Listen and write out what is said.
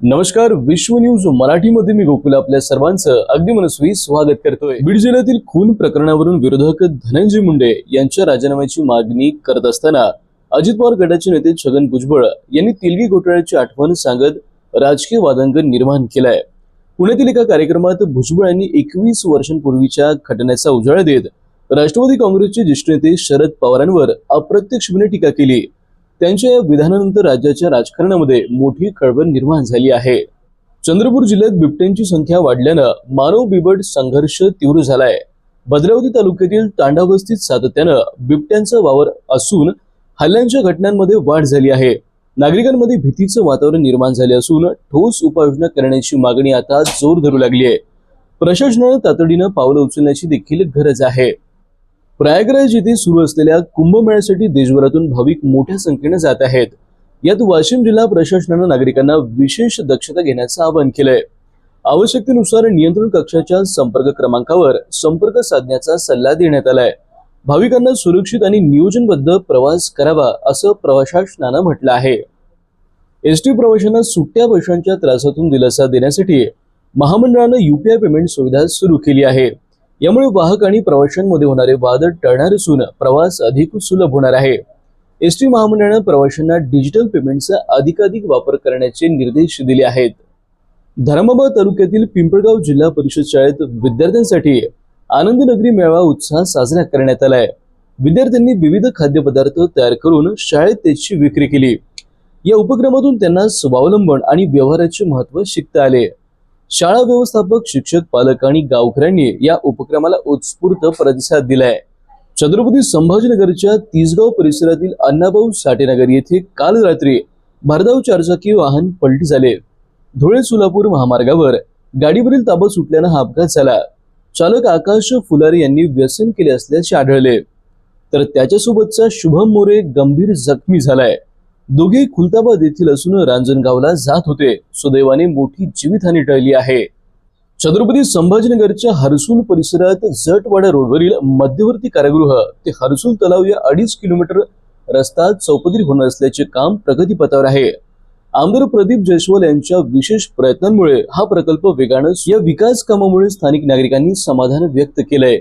नमस्कार विश्व न्यूज मराठीमध्ये मी गोकुल आपल्या सर्वांचं अगदी मनस्वी स्वागत करतोय. बीड जिल्ह्यातील खून प्रकरणावरून विरोधक धनंजय मुंडे यांच्या राजीनाम्याची मागणी करत असताना अजित पवार गटाचे नेते छगन भुजबळ यांनी तिलगी घोटाळ्याची आठवण सांगत राजकीय वादांग निर्माण केलाय. पुण्यातील एका कार्यक्रमात भुजबळ यांनी एकवीस वर्षांपूर्वीच्या घटनेचा उजाळा देत राष्ट्रवादी काँग्रेसचे ज्येष्ठ नेते शरद पवारांवर अप्रत्यक्षपणे टीका केली. त्यांच्या या विधानानंतर राज्याच्या राजकारणामध्ये मोठी खळबळ निर्माण झाली आहे. चंद्रपूर जिल्ह्यात बिबट्यांची संख्या वाढल्यानं मानव बिबट संघर्ष तीव्र झालाय. भद्रावती तालुक्यातील तांडावस्तीत सातत्यानं बिबट्यांचा वावर असून हल्ल्यांच्या घटनांमध्ये वाढ झाली आहे. नागरिकांमध्ये भीतीचं वातावरण निर्माण झाले असून ठोस उपाययोजना करण्याची मागणी आता जोर धरू लागली आहे. प्रशासनानं तातडीनं पावलं उचलण्याची देखील गरज आहे. प्रयागराज येथे सुरू असलेल्या कुंभमेळ्यासाठी देशभरातून भाविक मोठ्या संख्येने जात आहेत. यात वाशिम जिल्हा प्रशासनानं नागरिकांना विशेष दक्षता घेण्याचं आवाहन केलंय. आवश्यकतेनुसार नियंत्रण कक्षाच्या संपर्क क्रमांकावर संपर्क साधण्याचा सल्ला देण्यात आलाय. भाविकांना सुरक्षित आणि नियोजनबद्ध प्रवास करावा असं प्रशासनानं म्हटलं आहे. एसटी प्रवाशांना सुट्ट्या पैशांच्या त्रासातून दिलासा देण्यासाठी महामंडळानं युपीआय पेमेंट सुविधा सुरू केली आहे. यामुळे वाहक आणि प्रवाशांमध्ये होणारे वादळ टळणार असून प्रवास अधिक सुलभ होणार आहे. एस टी महामंडळानं प्रवाशांना डिजिटल पेमेंटचा अधिकाधिक वापर करण्याचे निर्देश दिले आहेत. धर्माबाद तालुक्यातील पिंपळगाव जिल्हा परिषद शाळेत विद्यार्थ्यांसाठी आनंदनगरी मेळावा उत्साह साजरा करण्यात आलाय. विद्यार्थ्यांनी विविध खाद्यपदार्थ तयार करून शाळेत त्याची विक्री केली. या उपक्रमातून त्यांना स्वावलंबन आणि व्यवहाराचे महत्त्व शिकता आले. शाळा व्यवस्थापक शिक्षक पालक आणि गावकऱ्यांनी या उपक्रमाला उत्स्फूर्त प्रतिसाद दिलाय. छत्रपती संभाजीनगरच्या तिसगाव परिसरातील अण्णाभाऊ साठेनगर येथे काल रात्री भरधाव चारचाकी वाहन पलटी झाले. धुळे सोलापूर महामार्गावर गाडीवरील ताबा सुटल्यानं हा अपघात झाला. चालक आकाश फुलारे यांनी व्यसन केले असल्याचे आढळले. तर त्याच्यासोबतचा शुभम मोरे गंभीर जखमी झालाय. दोघे खुलताबाद येथील असून रांजणगावला जात होते. सुदैवाने मोठी जीवितहानी टळली आहे. छत्रपती संभाजीनगरच्या हरसूल परिसरात जटवाडा रोडवरील मध्यवर्ती कारागृह ते हरसूल तलाव या अडीच किलोमीटर रस्ता चौपदरी होणार असल्याचे काम प्रगतीपथावर आहे. आमदार प्रदीप जयस्वाल यांच्या विशेष प्रयत्नांमुळे हा प्रकल्प वेगानं या विकास कामामुळे स्थानिक नागरिकांनी समाधान व्यक्त केलंय.